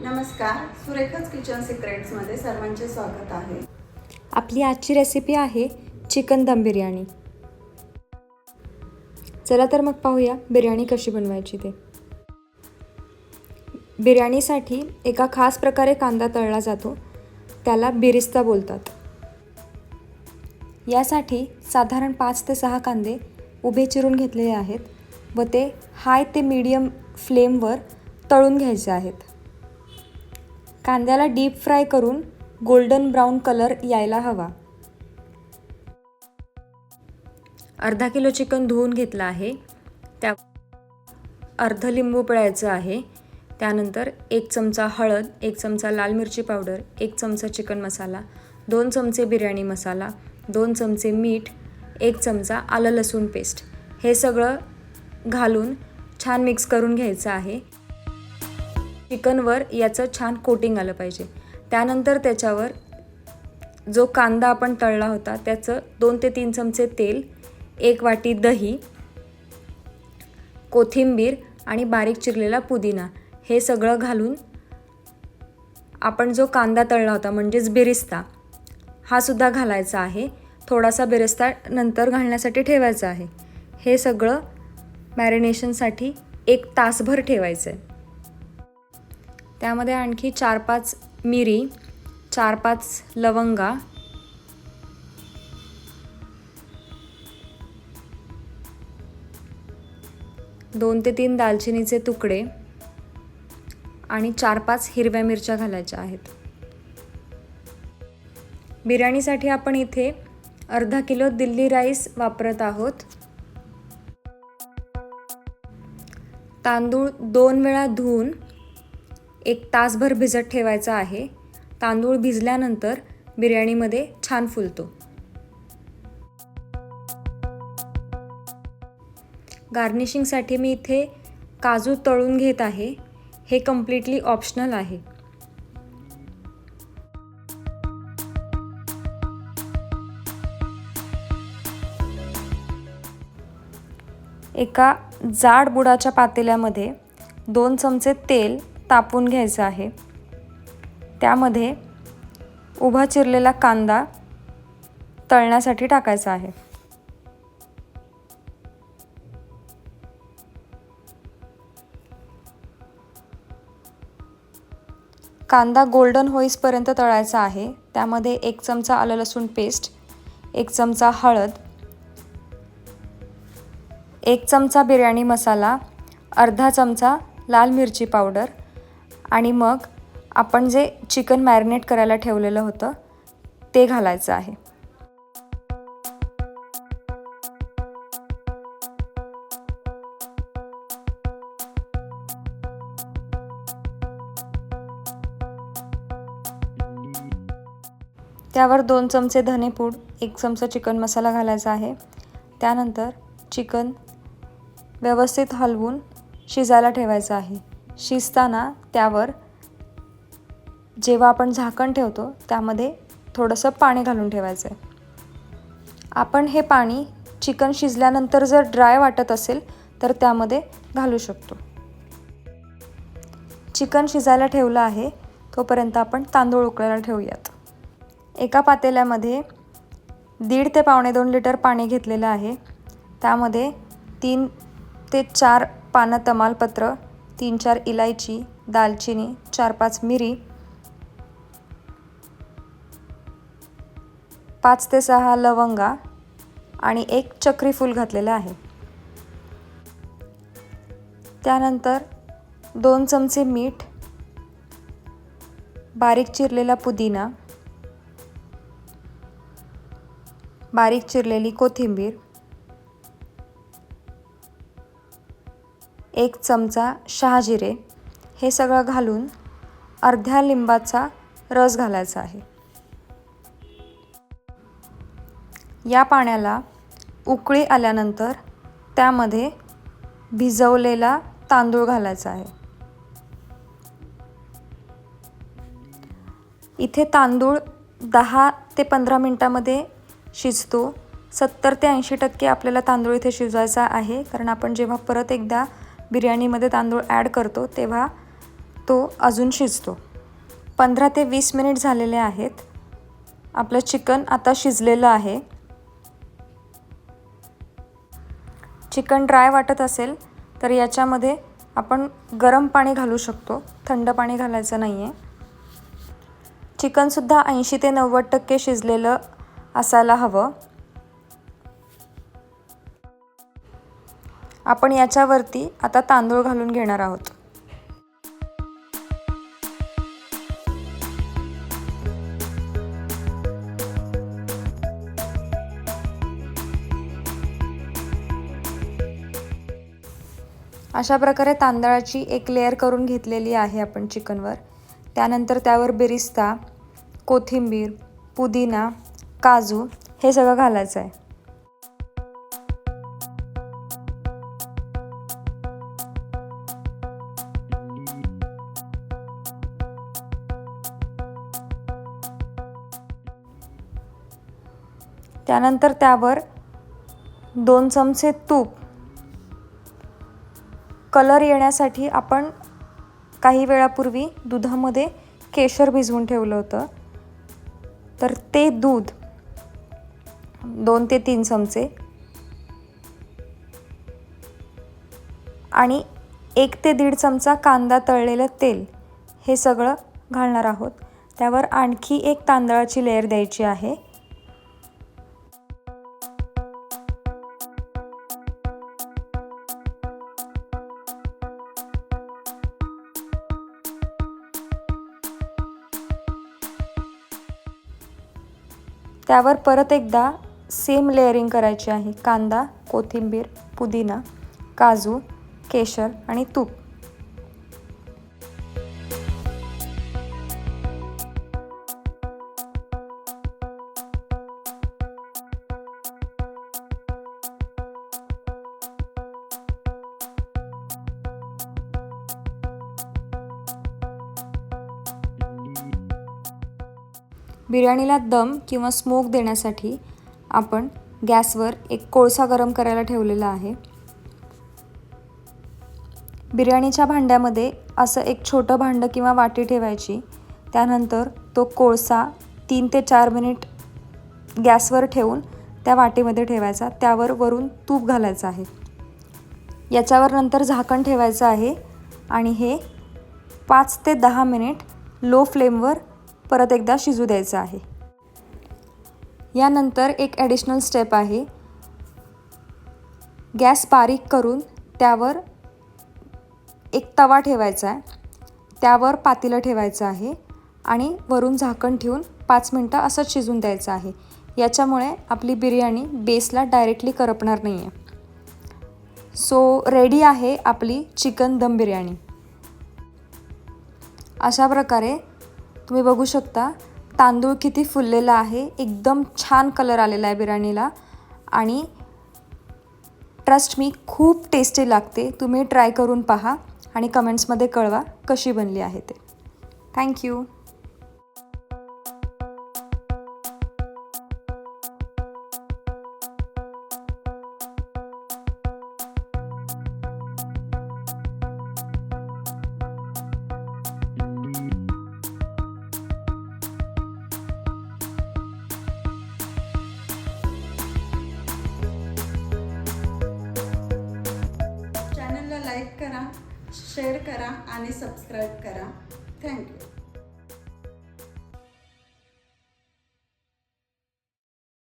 नमस्कार सुरेखाच किचन सिक्रेट्समध्ये सर्वांचे स्वागत आहे. आपली आजची रेसिपी आहे चिकन दम बिर्याणी. चला तर मग पाहूया बिर्याणी कशी बनवायची ते. बिर्याणीसाठी एका खास प्रकारे कांदा तळला जातो त्याला बिरिस्ता बोलतात. यासाठी साधारण पाच ते सहा कांदे उभे चिरून घेतलेले आहेत व ते हाय ते मीडियम फ्लेमवर तळून घ्यायचे आहेत. कांद्याला डीप फ्राय करून गोल्डन ब्राऊन कलर यायला हवा. अर्धा किलो चिकन धुवून घेतलं आहे. त्या अर्ध लिंबू पिळायचं आहे. त्यानंतर एक चमचा हळद एक चमचा लाल मिरची पावडर एक चमचा चिकन मसाला दोन चमचे बिर्याणी मसाला दोन चमचे मीठ एक चमचा आलं लसूण पेस्ट. हे सगळं घालून छान मिक्स करून घ्यायचं आहे. चिकनवर याचं छान कोटिंग आलं पाहिजे. त्यानंतर त्याच्यावर जो कांदा आपण तळला होता त्याचं दोन ते तीन चमचे तेल एक वाटी दही कोथिंबीर आणि बारीक चिरलेला पुदिना. हे सगळं घालून आपण जो कांदा तळला होता म्हणजेच बिरिस्ता हा सुद्धा घालायचा आहे. थोडासा बिरिस्ता नंतर घालण्यासाठी ठेवायचा आहे. हे सगळं मॅरिनेशनसाठी एक तासभर ठेवायचं आहे त्यामध्ये आणखी चार पाच मिरी चार पाच लवंगा दोन ते तीन दालचिनीचे तुकडे आणि चार पाच हिरव्या मिरच्या घालायच्या आहेत. बिर्याणीसाठी आपण इथे अर्धा किलो दिल्ली राईस वापरत आहोत. तांदूळ दोन वेळा धुवून एक तासभर भिजत ठेवायचा आहे. तांदूळ भिजल्यानंतर बिर्याणीमध्ये छान फुलतो. गार्निशिंगसाठी मी इथे काजू तळून घेत आहे. हे कम्प्लिटली ऑप्शनल आहे. एका जाड बुडाच्या पातेल्यामध्ये दोन चमचे तेल तापून घ्यायचं आहे. त्यामध्ये उभा चिरलेला कांदा तळण्यासाठी टाकायचा आहे. कांदा गोल्डन होईसपर्यंत तळायचा आहे. त्यामध्ये एक चमचा आलं लसूण पेस्ट एक चमचा हळद एक चमचा बिर्याणी मसाला अर्धा चमचा लाल मिरची पावडर आणि मग आपण जे चिकन मॅरिनेट करायला ठेवलेलं होतं ते घालायचं आहे. त्यावर दोन चमचे धनेपूड एक चमचा चिकन मसाला घालायचा आहे. त्यानंतर चिकन व्यवस्थित हलवून शिजायला ठेवायचं आहे. शिजताना त्यावर जेव्हा आपण झाकण ठेवतो त्यामध्ये थोडंसं पाणी घालून ठेवायचं आहे आपण हे पाणी चिकन शिजल्यानंतर जर ड्राय वाटत असेल तर त्यामध्ये घालू शकतो. चिकन शिजायला ठेवलं आहे तोपर्यंत आपण तांदूळ उकळायला ठेवूयात. एका पातेल्यामध्ये दीड ते पावणे दोन लिटर पाणी घेतलेलं आहे. त्यामध्ये तीन ते चार पानं तमालपत्र तीन चार इलायची दालचिनी चार पाच मिरी पाच ते सहा लवंगा आणि एक चक्री फूल घातलेलं आहे. त्यानंतर दोन चमचे मीठ बारीक चिरलेला पुदिना बारीक चिरलेली कोथिंबीर एक चमचा शहाजिरे हे सगळं घालून अर्ध्या लिंबाचा रस घालायचा आहे. या पाण्याला उकळी आल्यानंतर त्यामध्ये भिजवलेला तांदूळ घालायचा आहे. इथे तांदूळ दहा ते पंधरा मिनटामध्ये शिजतो. सत्तर ते ऐंशी टक्के आपल्याला तांदूळ इथे शिजवायचा आहे कारण आपण जेव्हा परत एकदा बिर्याणीमध्ये तांदूळ ॲड करतो तेव्हा तो अजून शिजतो. पंधरा ते वीस मिनिट झालेले आहेत. आपलं चिकन आता शिजलेलं आहे. चिकन ड्राय वाटत असेल तर याच्यामध्ये आपण गरम पाणी घालू शकतो. थंड पाणी घालायचं नाही आहे चिकनसुद्धा ऐंशी ते नव्वद टक्के शिजलेलं असायला हवं. आपण याच्यावरती आता तांदूळ घालून घेणार आहोत. अशा प्रकारे तांदळाची एक लेअर करून घेतलेली आहे आपण चिकनवर. त्यानंतर त्यावर बिरिस्ता कोथिंबीर पुदिना काजू हे सगळं घालायचं आहे. त्यानंतर त्यावर दोन चमचे तूप. कलर येण्यासाठी आपण काही वेळापूर्वी दुधामध्ये केशर भिजवून ठेवलं होतं. तर ते दूध दोन ते तीन चमचे. आणि एक ते दीड चमचा कांदा तळलेलं तेल. हे सगळं घालणार आहोत. त्यावर आणखी एक तांदळाची लेअर द्यायची आहे. त्यावर परत एकदा सेम लेअरिंग करायची आहे. कांदा कोथिंबीर पुदिना काजू केशर आणि तूप. बिर्याणीला दम किंवा स्मोक देण्यासाठी आपण गॅसवर एक कोळसा गरम करायला ठेवलेला आहे. बिर्याणीच्या भांड्यामध्ये असं एक छोटं भांडं किंवा वाटी ठेवायची. त्यानंतर तो कोळसा तीन ते चार मिनिट गॅसवर ठेवून त्या वाटीमध्ये ठेवायचा. त्यावर वरून तूप घालायचं आहे. याच्यावर नंतर झाकण ठेवायचं आहे आणि हे पाच ते दहा मिनिट लो फ्लेमवर परत एकदा शिजू द्यायचं आहे. यानंतर एक ॲडिशनल स्टेप आहे. गॅस बारीक करून त्यावर एक तवा ठेवायचा आहे. त्यावर पातेलं ठेवायचं आहे आणि वरून झाकण ठेवून पाच मिनटं असंच शिजून द्यायचं आहे. याच्यामुळे आपली बिर्याणी बेसला डायरेक्टली करपणार नाही आहे सो रेडी आहे आपली चिकन दम बिर्याणी. अशा प्रकारे तुम्ही बघू शकता तांदूळ किती फुललेला आहे एकदम छान कलर आलेला आहे बिर्याणीला. आणि ट्रस्ट मी खूप टेस्टी लागते. तुम्ही ट्राय करून पहा आणि कमेंट्समध्ये कळवा कशी बनली आहे ते. थँक्यू करा शेअर करा आणि सबस्क्राईब करा. थँक्यू